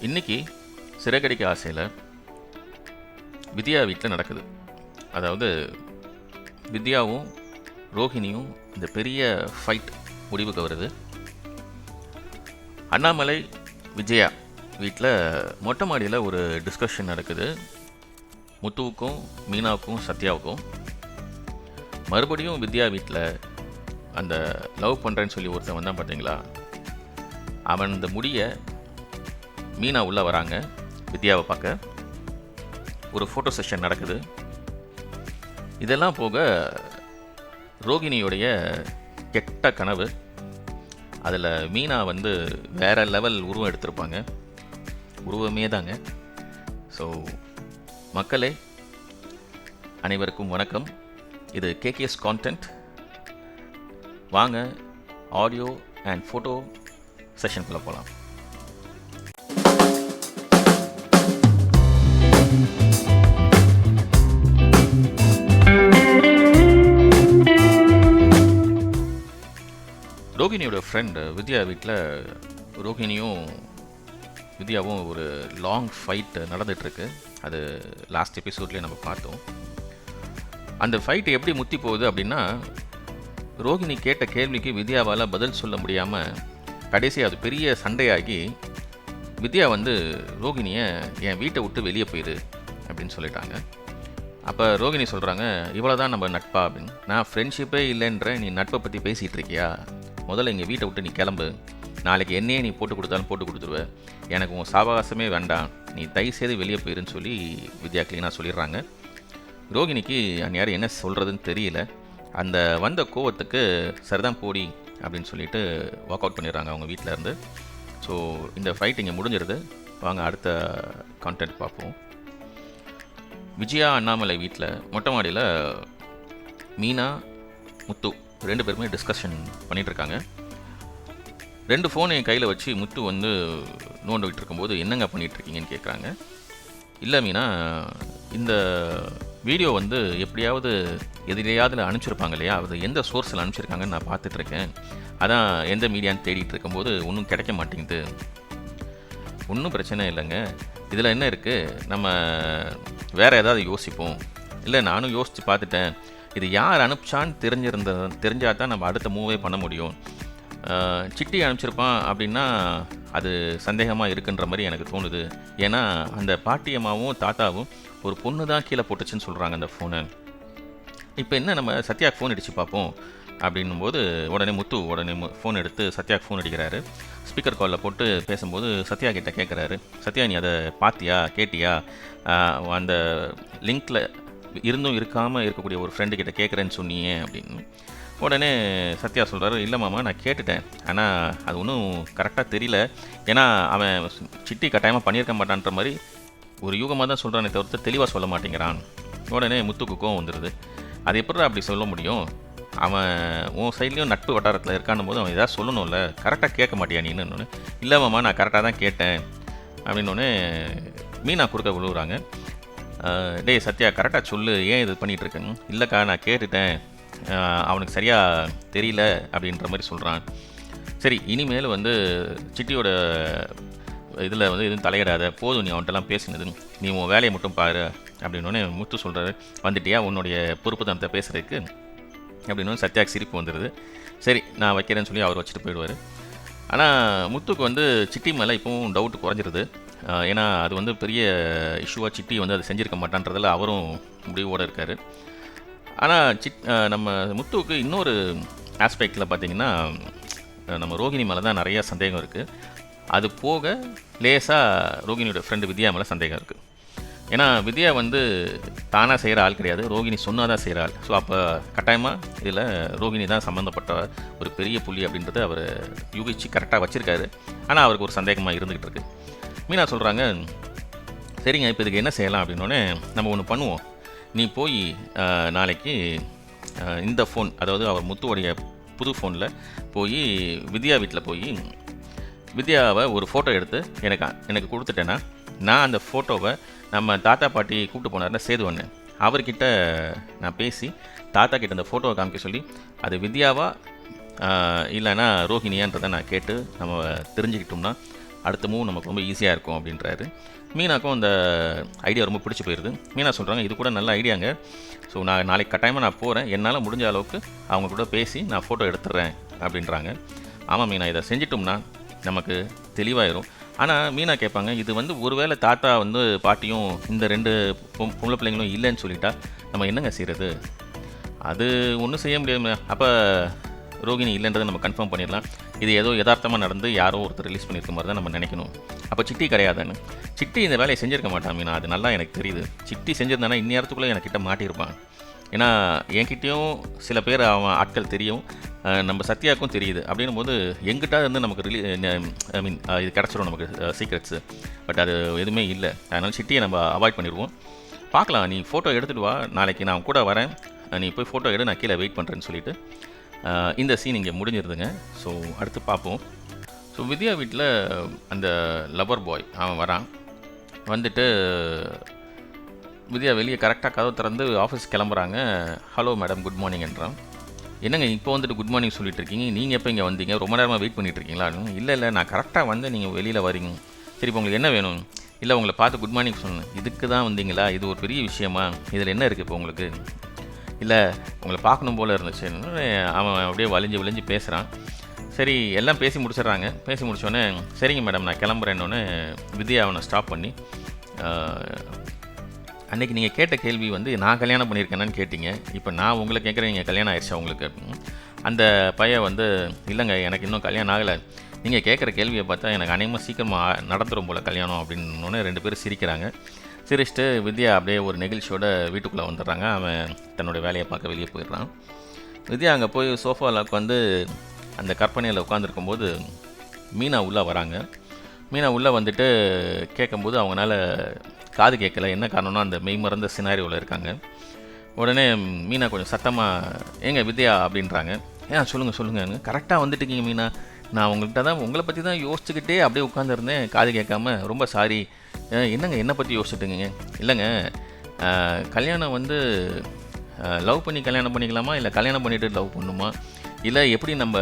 இன்னைக்கு சிறகடிக்க ஆசையில் வித்யா வீட்டில் நடக்குது. அதாவது வித்யாவும் ரோஹிணியும் இந்த பெரிய ஃபைட் முடிவுக்கு வருது. அண்ணாமலை விஜயா வீட்டில் மொட்டை மாடியில் ஒரு டிஸ்கஷன் நடக்குது. முத்துவுக்கும் மீனாவுக்கும் சத்யாவுக்கும். மறுபடியும் வித்யா வீட்டில் அந்த லவ் பண்ணுறேன்னு சொல்லி ஒருத்தன் வந்தான் பார்த்தீங்களா அவன் இந்த முடியை மீனா உள்ளே வராங்க. வித்யாவை பார்க்க. ஒரு ஃபோட்டோ செஷன் நடக்குது. இதெல்லாம் போக ரோகிணியுடைய கெட்ட கனவு. அதில் மீனா வந்து வேறு லெவல் உருவம் எடுத்திருப்பாங்க. உருவமே தாங்க. ஸோ மக்களே அனைவருக்கும் வணக்கம். இது கேகேஎஸ் கான்டென்ட் வாங்க ஆடியோ அண்ட் ஃபோட்டோ செஷனுக்குள்ளே போகலாம் ரோகிணியோட ஃப்ரெண்டு வித்யா வீட்டில் ரோகிணியும் வித்யாவும் ஒரு லாங் ஃபைட் நடந்துகிட்ருக்கு அது லாஸ்ட் எபிசோட்லேயே நம்ம பார்த்தோம். அந்த ஃபைட் எப்படி முத்தி போகுது அப்படின்னா ரோகிணி கேட்ட கேள்விக்கு வித்யாவால் பதில் சொல்ல முடியாமல் கடைசி அது பெரிய சண்டையாகி வித்யா வந்து ரோகிணியை என் வீட்டை விட்டு வெளியே போயிடு அப்படின்னு சொல்லிட்டாங்க. அப்போ ரோகிணி சொல்கிறாங்க இவ்வளோ தான் நம்ம நட்பா? அப்படின்னு. நான் ஃப்ரெண்ட்ஷிப்பே இல்லைன்ற நீ நட்பை பற்றி பேசிகிட்டு இருக்கியா? முதல்ல எங்கள் வீட்டை விட்டு நீ கிளம்பு. நாளைக்கு என்னையே நீ போட்டு கொடுத்தாலும் போட்டு கொடுத்துருவ. எனக்கு உன் சாவகாசமே வேண்டாம். நீ தயவு செய்து வெளியே போயிருன்னு சொல்லி வித்யா க்ளீனாக சொல்லிடுறாங்க. ரோகிணிக்கு அந்நேரம் என்ன சொல்கிறதுன்னு தெரியல. அந்த வந்த கோவத்துக்கு சரிதான் போடி அப்படின்னு சொல்லிட்டு வாக் அவுட் பண்ணிடுறாங்க அவங்க வீட்டில் இருந்து. ஸோ இந்த ஃபைட் இங்கே முடிஞ்சிருது. வாங்க அடுத்த கான்டென்ட் பார்ப்போம். விஜயா அண்ணாமலை வீட்டில் மொட்டை மாடியில் மீனா முத்து ரெண்டு பேருமே டிஸ்கஷன் பண்ணிகிட்ருக்காங்க ரெண்டு ஃபோனை என் கையில் வச்சு முத்து வந்து நோண்டிகிட்டு இருக்கும்போது என்னங்க பண்ணிகிட்ருக்கீங்கன்னு கேட்குறாங்க இல்லை மீனா இந்த வீடியோ வந்து எப்படியாவது எதிலையாவது அனுப்பிச்சிருப்பாங்க இல்லையா? அது எந்த சோர்ஸில் அனுப்பிச்சிருக்காங்கன்னு நான் பார்த்துட்ருக்கேன் அதான் எந்த மீடியான்னு தேடிட்டு இருக்கும்போது ஒன்றும் கிடைக்க மாட்டேங்குது. ஒன்றும் பிரச்சனை இல்லைங்க. இதில் என்ன இருக்குது நம்ம வேறு ஏதாவது யோசிப்போம். இல்லை நானும் யோசித்து பார்த்துட்டேன். இது யார் அனுப்பிச்சான்னு தெரிஞ்சிருந்த தெரிஞ்சால் தான் நம்ம அடுத்த மூவே பண்ண முடியும். சிட்டி அனுப்பிச்சிருப்பான் அப்படின்னா அது சந்தேகமாக இருக்குன்ற மாதிரி எனக்கு தோணுது. ஏன்னா அந்த பாட்டியம்மாவும் தாத்தாவும் ஒரு பொண்ணு தான் கீழே போட்டுச்சுன்னு சொல்கிறாங்க அந்த ஃபோனை இப்போ என்ன நம்ம சத்யா ஃபோன் அடித்து பார்ப்போம். அப்படின்னும்போது உடனே முத்து உடனே ஃபோன் எடுத்து சத்யாக்கு ஃபோன் அடிக்கிறாரு. ஸ்பீக்கர் காலில் போட்டு பேசும்போது சத்யா கிட்டே கேட்குறாரு சத்யா நீ அதை பார்த்தியா? கேட்டியா? அந்த லிங்க்கில் இருந்தும் இருக்காமல் இருக்கக்கூடிய ஒரு ஃப்ரெண்டு கிட்ட கேட்குறேன்னு சொன்னியே அப்படின்னு. உடனே சத்யா சொல்கிறாரு இல்லை மாமா நான் கேட்டுட்டேன். ஆனால் அது ஒன்றும் கரெக்டாக தெரியல. ஏன்னா அவன் சிட்டி கட்டாயமாக பண்ணியிருக்க மாட்டான்ற மாதிரி ஒரு யூகமாக தான் சொல்கிறானே தவிர்த்து தெளிவாக சொல்ல மாட்டேங்கிறான். உடனே முத்துக்கு கோவம் வந்துடுது அது எப்படி அப்படி சொல்ல முடியும்? அவன் உன் சைட்லேயும் நட்பு வட்டாரத்தில் இருக்கான் போது அவன் ஏதாவது சொல்லணும்ல? கரெக்டாக கேட்க மாட்டியா நீன்னு இல்லை மாமா நான் கரெக்டாக தான் கேட்டேன். அப்படின்னோடனே மீனா குறுக்க விழுவுறாங்க டேய் சத்யா கரெக்டாக சொல்லு. ஏன் இது பண்ணிகிட்டு இல்லைக்கா நான் கேட்டுட்டேன். அவனுக்கு சரியாக தெரியல அப்படின்ற மாதிரி சொல்கிறான் சரி இனிமேல் வந்து சிட்டியோட இதில் வந்து எதுவும் தலையிடாத. போதும் நீ அவன்கிட்டலாம் பேசினது. நீ உன் வேலையை மட்டும் பாரு அப்படின்னோடனே முத்து சொல்கிறாரு வந்துட்டியா? உன்னுடைய பொறுப்பு தனத்தை பேசுகிறதுக்கு அப்படின்னு சத்யாக்கு சிரிப்பு வந்துடுது சரி நான் வைக்கிறேன்னு சொல்லி அவர் வச்சுட்டு போயிடுவார். ஆனால் முத்துக்கு வந்து சிட்டி மேலே இப்போவும் டவுட் குறைஞ்சிருது. ஏன்னா அது வந்து பெரிய இஷ்யூவாக சிட்டி வந்து அதை செஞ்சிருக்க மாட்டான்றதில் அவரும் முடிவோடு இருக்கார். ஆனால் சிட் நம்ம முத்துவுக்கு இன்னொரு ஆஸ்பெக்டில் பார்த்தீங்கன்னா நம்ம ரோகிணி மேலே தான் நிறையா சந்தேகம் இருக்குது அது போக லேசாக ரோகிணியோட ஃப்ரெண்டு வித்யா மேலே சந்தேகம் இருக்குது ஏன்னா வித்யா வந்து தானாக செய்கிற ஆள் கிடையாது. ரோகிணி சொன்னால் தான் செய்கிற ஆள். ஸோ அப்போ கட்டாயமாக இதில் ரோகிணி தான் சம்மந்தப்பட்ட ஒரு பெரிய புள்ளி அப்படின்றத அவர் யூகிச்சு கரெக்டாக வச்சுருக்காரு. ஆனால் அவருக்கு ஒரு சந்தேகமாக இருந்துக்கிட்டு இருக்கு. மீனா சொல்கிறாங்க சரிங்க இப்போ இதுக்கு என்ன செய்யலாம்? அப்படின்னோடனே நம்ம ஒன்று பண்ணுவோம். நீ போய் நாளைக்கு இந்த ஃபோன் அதாவது அவர் முத்துவோடைய புது ஃபோனில் போய் வித்யா வீட்டில் போய் வித்யாவை ஒரு ஃபோட்டோ எடுத்து எனக்கு எனக்கு கொடுத்துட்டேன்னா நான் அந்த ஃபோட்டோவை நம்ம தாத்தா பாட்டி கூப்பிட்டு போனார்னா சேது அவர்கிட்ட நான் பேசி தாத்தா கிட்ட அந்த ஃபோட்டோவை காமிக்க சொல்லி அது வித்யாவா இல்லைன்னா ரோஹிணியான்றதை நான் கேட்டு நம்ம தெரிஞ்சுக்கிட்டோம்னா அடுத்த மூவ் நமக்கு ரொம்ப ஈஸியாக இருக்கும் அப்படின்றாரு. மீனாக்கும் அந்த ஐடியா ரொம்ப பிடிச்சி போயிடுது மீனா சொல்கிறாங்க இது கூட நல்ல ஐடியாங்க ஸோ நான் நாளைக்கு கட்டாயமாக நான் போகிறேன் என்னால் முடிஞ்ச அளவுக்கு அவங்க கூட பேசி நான் ஃபோட்டோ எடுத்துடுறேன் அப்படின்றாங்க. ஆமாம் மீனா இதை செஞ்சிட்டோம்னா நமக்கு தெளிவாயிரும். ஆனால் மீனா கேட்பாங்க இது வந்து ஒருவேளை தாத்தா வந்து பாட்டியும் இந்த ரெண்டு பொம்பளை பிள்ளைங்களும் இல்லைன்னு சொல்லிட்டா நம்ம என்னங்க செய்கிறது அது ஒன்றும் செய்ய முடியாது அப்போ ரோகிணி இல்லைன்றதை நம்ம கன்ஃபார்ம் பண்ணிடலாம். இது ஏதோ யதார்த்தமாக நடந்து யாரோ ஒருத்தர் ரிலீஸ் பண்ணியிருக்க மாதிரி தான் நம்ம நினைக்கணும். அப்போ சிட்டி கிடையாதுன்னு? சிட்டி இந்த வேலையை செஞ்சிருக்க மாட்டான் மீனா அது நல்லா எனக்கு தெரியுது. சிட்டி செஞ்சிருந்தானா இந்நேரத்துக்குள்ளே என்கிட்ட மாட்டியிருப்பான். ஏன்னா என்கிட்டயும் சில பேர் அவன் ஆட்கள் தெரியும். நம்ம சத்யாவுக்கும் தெரியுது. அப்படின்னும் போது எங்கிட்ட இருந்து நமக்கு ரிலீ ஐ மீன் இது கிடச்சிரும் நமக்கு சீக்ரெட்ஸு பட் அது எதுவுமே இல்லை. அதனால் சிட்டியை நம்ம அவாய்ட் பண்ணிடுவோம். பார்க்கலாம். நீ ஃபோட்டோ எடுத்துகிட்டு வா. நாளைக்கு நான் கூட வரேன். நீ போய் ஃபோட்டோ எடு. நான் கீழே வெயிட் பண்ணுறேன்னு சொல்லிட்டு. இந்த சீன் இங்கே முடிஞ்சிருதுங்க. ஸோ அடுத்து பார்ப்போம். ஸோ வித்யா வீட்டில் அந்த லவர் பாய் அவன் வரான். வந்துட்டு வித்யா வெளியே கரெக்டாக கதவு திறந்து ஆஃபீஸ் கிளம்புறாங்க. ஹலோ மேடம் குட் மார்னிங்ன்றான் என்னங்க இப்போ வந்துட்டு குட் மார்னிங் சொல்லிட்டு இருக்கீங்க. நீங்கள் எப்போ இங்கே வந்தீங்க? ரொம்ப நேரமாக வெயிட் பண்ணிட்டு இருக்கீங்களா? இல்லை இல்லை நான் கரெக்டாக வந்து நீங்கள் வெளியில் வரீங்க. சரி இப்போ உங்களுக்கு என்ன வேணும்? இல்லை உங்களை பார்த்து குட் மார்னிங் சொன்னேன் இதுக்கு தான் வந்தீங்களா? இது ஒரு பெரிய விஷயமா? இதில் என்ன இருக்குது இப்போ உங்களுக்கு? இல்லை உங்களை பார்க்கணும் போல் இருந்துச்சு. அவன் அப்படியே வலிஞ்சு விழிஞ்சு பேசுகிறான் சரி எல்லாம் பேசி முடிச்சிடுறாங்க. பேசி முடிச்சோடனே சரிங்க மேடம் நான் கிளம்புறேன்னொன்னே வித்யா அவனை ஸ்டாப் பண்ணி அன்றைக்கி நீங்கள் கேட்ட கேள்வி வந்து நான் கல்யாணம் பண்ணியிருக்கேனான்னு கேட்டீங்க. இப்போ நான் உங்களை கேட்குறேன் நீங்கள் கல்யாணம் ஆயிடுச்சா உங்களுக்கு? அந்த பையன் வந்து இல்லைங்க எனக்கு இன்னும் கல்யாணம் ஆகலை. நீங்கள் கேட்குற கேள்வியை பார்த்தா எனக்கு அநேகமாக சீக்கிரமாக நடத்துகிறோம் போல் கல்யாணம் அப்படின்னு ரெண்டு பேரும் சிரிக்கிறாங்க. சிரிச்சிட்டு வித்யா அப்படியே ஒரு நெகிழ்ச்சியோட வீட்டுக்குள்ளே வந்துடுறாங்க. அவன் தன்னோட வேலையை பார்க்க வெளியே போயிடுறான். வித்யா அங்கே போய் சோஃபாவில் உட்காந்து அந்த கற்பனையில் உட்காந்துருக்கும்போது மீனா உள்ளே வராங்க. மீனா உள்ளே வந்துட்டு கேட்கும்போது அவங்களால காது கேட்கல. என்ன காரணம்னா அந்த மெய் மறந்த சினாரியோவில் இருக்காங்க. உடனே மீனா கொஞ்சம் சத்தமாக ஏங்க வித்யா அப்படின்றாங்க. ஏன் சொல்லுங்கள் சொல்லுங்கள் கரெக்டாக வந்துட்டுக்கீங்க மீனா. நான் உங்கள்கிட்ட தான் உங்களை பற்றி தான் யோசிச்சுக்கிட்டே அப்படியே உட்காந்துருந்தேன் காது கேட்காம ரொம்ப சாரி. என்னங்க என்னை பற்றி யோசிச்சுட்டுங்க இல்லைங்க கல்யாணம் வந்து லவ் பண்ணி கல்யாணம் பண்ணிக்கலாமா? இல்லை கல்யாணம் பண்ணிவிட்டு லவ் பண்ணுமா இல்லை எப்படி நம்ம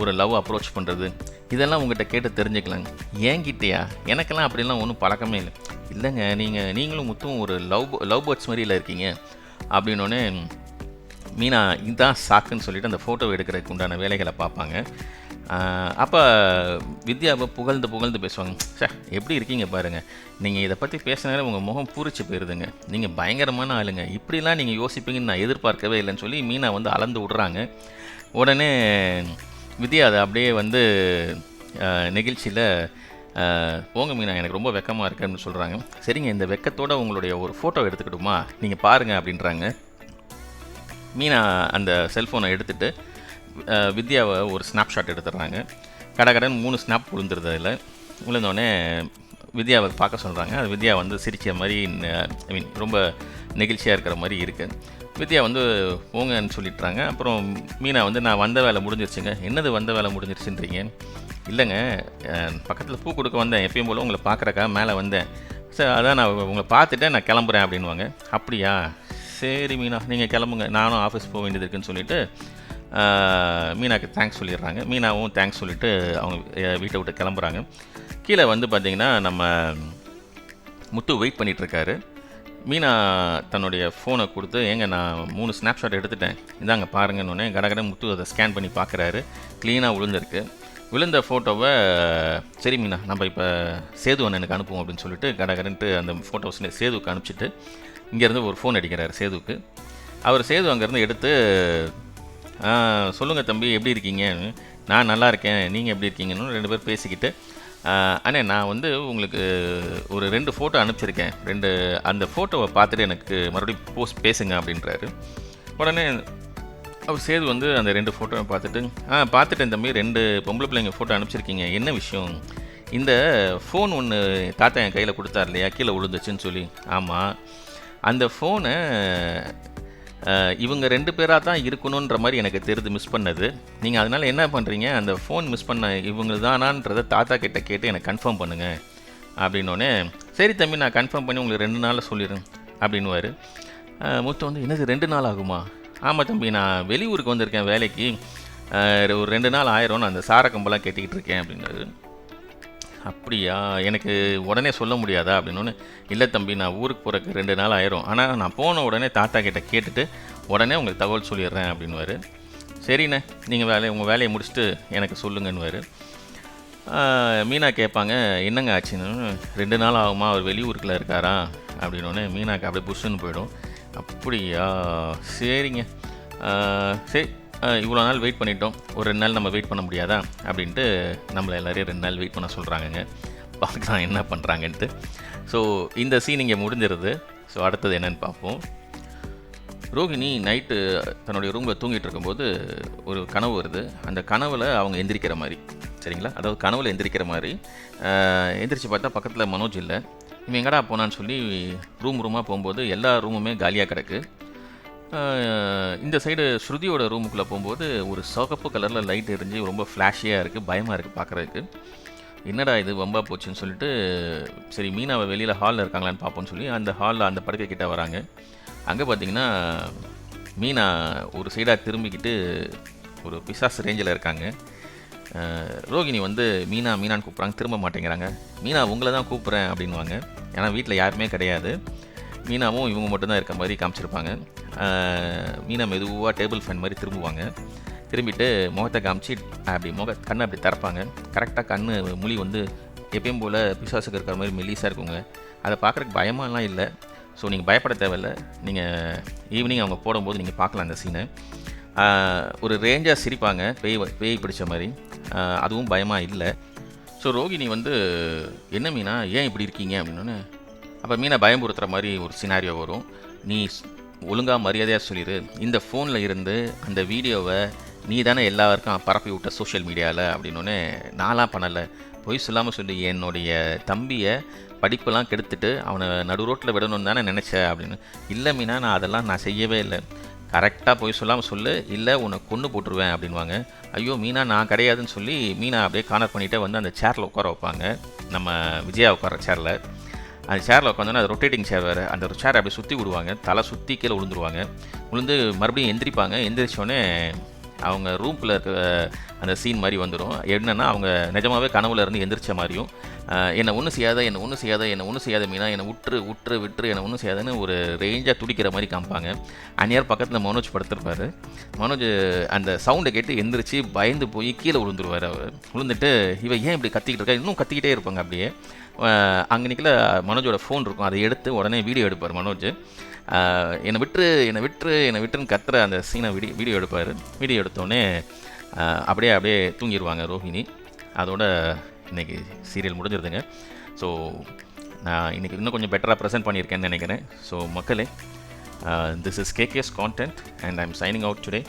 ஒரு லவ் அப்ரோச் பண்ணுறது இதெல்லாம் உங்கள்கிட்ட கேட்டு தெரிஞ்சுக்கலாங்க. ஏங்கிட்டயா? எனக்கெல்லாம் அப்படிலாம் ஒன்றும் பழக்கமே இல்லை. இல்லைங்க நீங்கள் நீங்களும் முத்தும் ஒரு லவ் லவ் பேர்ட்ஸ் மாதிரியில் இருக்கீங்க. அப்படின்னோடனே மீனா இதுதான் சாக்குன்னு சொல்லிவிட்டு அந்த ஃபோட்டோ எடுக்கிறதுக்கு உண்டான வேலைகளை பார்ப்பாங்க. அப்போ வித்யாவை புகழ்ந்து புகழ்ந்து பேசுவாங்க. சார் எப்படி இருக்கீங்க பாருங்கள் நீங்கள் இதை பற்றி பேசினாலே உங்கள் முகம் பூரிச்சு போயிடுதுங்க நீங்கள் பயங்கரமான ஆளுங்க. இப்படிலாம் நீங்கள் யோசிப்பீங்கன்னு நான் எதிர்பார்க்கவே இல்லைன்னு சொல்லி மீனா வந்து அளந்து விட்றாங்க. உடனே வித்யா அதை அப்படியே வந்து நெகிழ்ச்சியில் போங்க மீனா எனக்கு ரொம்ப வெக்கமாக இருக்குன்னு சொல்கிறாங்க சரிங்க இந்த வெக்கத்தோட உங்களுடைய ஒரு ஃபோட்டோ எடுத்துக்கிட்டுமா? நீங்கள் பாருங்கள் அப்படின்றாங்க. மீனா அந்த செல்ஃபோனை எடுத்துகிட்டு வித்யாவை ஒரு ஸ்னாப்ஷாட் எடுத்துடுறாங்க. கடகடன் மூணு ஸ்னாப் விழுந்துருது அதில். விழுந்தோடனே வித்யாவை பார்க்க சொல்கிறாங்க அது வித்யா வந்து சிரிக்கிற மாதிரி ஐ மீன் ரொம்ப நெகிழ்ச்சியாக இருக்கிற மாதிரி இருக்குது வித்யா வந்து போங்கன்னு சொல்லிட்டுறாங்க. அப்புறம் மீனா வந்து நான் வந்த வேலை முடிஞ்சிருச்சுங்க. என்னது வந்த வேலை முடிஞ்சிருச்சுன்றீங்க? இல்லைங்க. பக்கத்தில் பூ கொடுக்க வந்தேன். எப்பயும் போல் உங்களை பார்க்குறக்கா மேலே வந்தேன். சார் அதான் நான் உங்களை பார்த்துட்டேன் நான் கிளம்புறேன் அப்படின்வாங்க அப்படியா? சரி மீனா நீங்கள் கிளம்புங்க. நானும் ஆஃபீஸ் போக வேண்டியது இருக்குன்னு சொல்லிவிட்டு மீனாவுக்கு தேங்க்ஸ் சொல்லிடுறாங்க. மீனாவும் தேங்க்ஸ் சொல்லிவிட்டு அவங்க வீட்டை விட்டு கிளம்புறாங்க. கீழே வந்து பார்த்தீங்கன்னா நம்ம முத்து வெயிட் பண்ணிகிட்ருக்காரு மீனா தன்னுடைய ஃபோனை கொடுத்து ஏங்க நான் மூணு ஸ்னாப்ஷாட் எடுத்துட்டேன். இந்தாங்க பாருங்கன்னு கடகட முத்து அதை ஸ்கேன் பண்ணி பார்க்குறாரு க்ளீனாக விழுந்திருக்கு. விழுந்த ஃபோட்டோவை சரி மீனா நம்ம இப்போ சேது அண்ணனுக்கு அனுப்புவோம் அப்படின்னு சொல்லிட்டு கடகடன்ட்டு அந்த ஃபோட்டோஸ் சேதுவுக்கு அனுப்பிச்சிட்டு இங்கேருந்து ஒரு ஃபோன் அடிக்கிறார் சேதுவுக்கு. அவர் சேது அங்கேருந்து எடுத்து சொல்லுங்கள் தம்பி எப்படி இருக்கீங்க? நான் நல்லா இருக்கேன். நீங்கள் எப்படி இருக்கீங்கன்னு ரெண்டு பேர் பேசிக்கிட்டு அண்ணே நான் வந்து உங்களுக்கு ஒரு ரெண்டு ஃபோட்டோ அனுப்பிச்சிருக்கேன். ரெண்டு அந்த ஃபோட்டோவை பார்த்துட்டு எனக்கு மறுபடியும் போஸ்ட் பேசுங்க அப்படின்றாரு. உடனே அவர் சேது வந்து அந்த ரெண்டு ஃபோட்டோவை பார்த்துட்டு ஆ பார்த்துட்டேன் தம்பி ரெண்டு பொம்பளை பிள்ளைங்க ஃபோட்டோ அனுப்பிச்சிருக்கீங்க. என்ன விஷயம்? இந்த ஃபோன் ஒன்று தாத்தா என் கையில் கொடுத்தார் இல்லையா? கீழே விழுந்துச்சுன்னு சொல்லி. ஆமாம் அந்த ஃபோனை இவங்க ரெண்டு பேராக தான் இருக்கணுன்ற மாதிரி எனக்கு தெரிது மிஸ் பண்ணது. நீங்கள் அதனால் என்ன பண்ணுறீங்க அந்த ஃபோன் மிஸ் பண்ண இவங்க தானான்றதை தாத்தா கிட்ட கேட்டு எனக்கு கன்ஃபார்ம் பண்ணுங்கள் அப்படின்னோடனே சரி தம்பி நான் கன்ஃபார்ம் பண்ணி உங்களுக்கு ரெண்டு நாளில் சொல்லிடுறேன் அப்படின்னுவார். முத்து வந்து என்னது ரெண்டு நாள் ஆகுமா? ஆமாம் தம்பி நான் வெளியூருக்கு வந்திருக்கேன் வேலைக்கு. ஒரு ரெண்டு நாள் ஆயிரும் நான் அந்த சாரக்கம்பெல்லாம் கேட்டுக்கிட்டு இருக்கேன் அப்படின்னாரு. அப்படியா? எனக்கு உடனே சொல்ல முடியாதா? அப்படின்னு இல்லை தம்பி நான் ஊருக்கு போகிறக்கு ரெண்டு நாள் ஆயிரும். ஆனால் நான் போன உடனே தாத்தா கிட்டே கேட்டுட்டு உடனே உங்களுக்கு தகவல் சொல்லிடுறேன் அப்படின்னுவாரு. சரிண்ணே நீங்கள் வேலையை உங்கள் வேலையை முடிச்சுட்டு எனக்கு சொல்லுங்கன்னுவார். மீனா கேட்பாங்க என்னங்க ஆச்சுன்னு? ரெண்டு நாள் ஆகுமா? அவர் வெளியூருக்குள்ள இருக்காரா? அப்படின்னோடனே மீனாக்கு அப்படியே புஷ்ஷுன்னு போயிடும். அப்படியா? சரிங்க. சரி இவ்வளோ நாள் வெயிட் பண்ணிட்டோம். ஒரு ரெண்டு நாள் நம்ம வெயிட் பண்ண முடியாதா? அப்படின்ட்டு நம்மளை எல்லாரையும் ரெண்டு நாள் வெயிட் பண்ண சொல்கிறாங்கங்க பார்க்கலாம் என்ன பண்ணுறாங்கன்ட்டு ஸோ இந்த சீன் இங்கே முடிஞ்சிருது. ஸோ அடுத்தது என்னன்னு பார்ப்போம். ரோகிணி நைட்டு தன்னுடைய ரூமில் தூங்கிட்டு இருக்கும்போது ஒரு கனவு வருது. அந்த கனவில் அவங்க எந்திரிக்கிற மாதிரி. சரிங்களா? அதாவது கனவில் எந்திரிக்கிற மாதிரி. எந்திரிச்சு பார்த்தா பக்கத்தில் மனோஜ் இல்லை. இவன் எங்கடா போனான்னு சொல்லி ரூம் ரூமாக போகும்போது எல்லா ரூமுமே காலியாக கிடக்கு. இந்த சைடு ஸ்ருதியோட ரூமுக்குள்ளே போகும்போது ஒரு சிவப்பு கலரில் லைட் எரிஞ்சு ரொம்ப ஃப்ளாஷியாக இருக்குது பயமாக இருக்குது பார்க்குறதுக்கு என்னடா இது வம்பா போச்சுன்னு சொல்லிட்டு சரி மீனாவை வெளியில் ஹாலில் இருக்காங்களான்னு பார்ப்போம்னு சொல்லி அந்த ஹாலில் அந்த படுக்கை கிட்ட வராங்க. அங்கே பார்த்தீங்கன்னா மீனா ஒரு சைடாக திரும்பிக்கிட்டு ஒரு பிசாஸ் ரேஞ்சில் இருக்காங்க. ரோகிணி வந்து மீனா மீனான்னு கூப்பிட்றாங்க திரும்ப மாட்டேங்கிறாங்க. மீனா உங்களை தான் கூப்பிட்றேன் அப்படின்வாங்க ஏன்னா வீட்டில் யாருமே கிடையாது. மீனாவும் இவங்க மட்டும்தான் இருக்க மாதிரி காமிச்சிருப்பாங்க. மீனா மெதுவாக டேபிள் ஃபேன் மாதிரி திரும்புவாங்க. திரும்பிட்டு முகத்தை காமிச்சு அப்படி முக கண்ணை அப்படி திறப்பாங்க. கரெக்டாக கண் மொழி வந்து எப்பயும் போல் பிசாசுக்கு இருக்கிற மாதிரி மெல்லிஸாக இருக்குங்க. அதை பார்க்குறக்கு பயமாலாம் இல்லை. ஸோ நீங்கள் பயப்பட தேவையில்ல. நீங்கள் ஈவினிங் அவங்க போடும்போது நீங்கள் பார்க்கலாம் அந்த சீனை ஒரு ரேஞ்சாக சிரிப்பாங்க. பேய் வ- பேய் பிடிச்ச மாதிரி. அதுவும் பயமாக இல்லை. ஸோ ரோகிணி வந்து என்ன மீனா? ஏன் இப்படி இருக்கீங்க? அப்படின்னு அப்போ மீனை பயமுறுத்துகிற மாதிரி ஒரு சினாரியோ வரும். நீ ஒழுங்காக மரியாதையாக சொல்லிடு இந்த ஃபோனில் இருந்து அந்த வீடியோவை நீ தானே எல்லாருக்கும் பரப்பி விட்ட சோஷியல் மீடியாவில் அப்படின்னோடனே நான்லாம் பண்ணலை. பொய் சொல்லாமல் சொல்லி என்னுடைய தம்பியை படிப்பெல்லாம் கெடுத்துட்டு அவனை நடு ரோட்டில் விடணும்னு தானே நினச்சேன் அப்படின்னு. இல்லை மீனா நான் அதெல்லாம் நான் செய்யவே இல்லை. கரெக்டாக போய் சொல்லாமல் சொல்லு. இல்லை உன்னை கொன்று போட்டுருவேன் அப்படின்வாங்க ஐயோ மீனா நான் கிடையாதுன்னு சொல்லி மீனா அப்படியே கானர் பண்ணிகிட்டே வந்து அந்த சேரில் உட்கார வைப்பாங்க. நம்ம விஜயா உட்கார சேரில் அந்த சேரில் உட்காந்தோன்னா அது ரொட்டேட்டிங் சேர் வேறு. அந்த சேரை அப்படியே சுற்றி விடுவாங்க. தலை சுற்றி கீழே விழுந்துருவாங்க. விழுந்து மறுபடியும் எந்திரிப்பாங்க. எந்திரிச்சோடனே அவங்க ரூமில் இருக்க அந்த சீன் மாதிரி வந்துடும் என்னென்னா அவங்க நிஜமாவே கனவுல இருந்து எந்திரிச்ச மாதிரியும் என்னை ஒன்றும் செய்யாத என்னை ஒன்றும் செய்யாத என்னை ஒன்றும் செய்யாத மீனா என்னை விட்டுரு விட்டுரு விட்டுரு என்னை ஒன்றும் செய்யாதுன்னு ஒரு ரேஞ்சாக துடிக்கிற மாதிரி காமிப்பாங்க. அந்நியார் பக்கத்தில் மனோஜ் படுத்திருப்பாரு. மனோஜ் அந்த சவுண்டை கேட்டு எந்திரிச்சு பயந்து போய் கீழே விழுந்துருவார் அவர். விழுந்துட்டு இவன் ஏன் இப்படி கத்திக்கிட்டு இருக்கா? இன்னும் கத்திக்கிட்டே இருப்பாங்க அப்படியே. அங்கே நிற்கல மனோஜோட ஃபோன் இருக்கும். அதை எடுத்து உடனே வீடியோ எடுப்பார் மனோஜ். என்னை விட்டுரு என்னை விட்டுரு என்னை விட்டுருன்னு கத்துற அந்த சீனை வீடியோ வீடியோ எடுப்பார். வீடியோ எடுத்தோடனே அப்படியே அப்படியே தூங்கிடுவாங்க ரோஹிணி. அதோட இன்னைக்கு சீரியல் முடிஞ்சிருதுங்க. ஸோ நான் இன்னைக்கு இன்னும் கொஞ்சம் பெட்டராக ப்ரெசென்ட் பண்ணியிருக்கேன்னு நினைக்கிறேன். ஸோ மக்களே this is KKS content and I am signing out today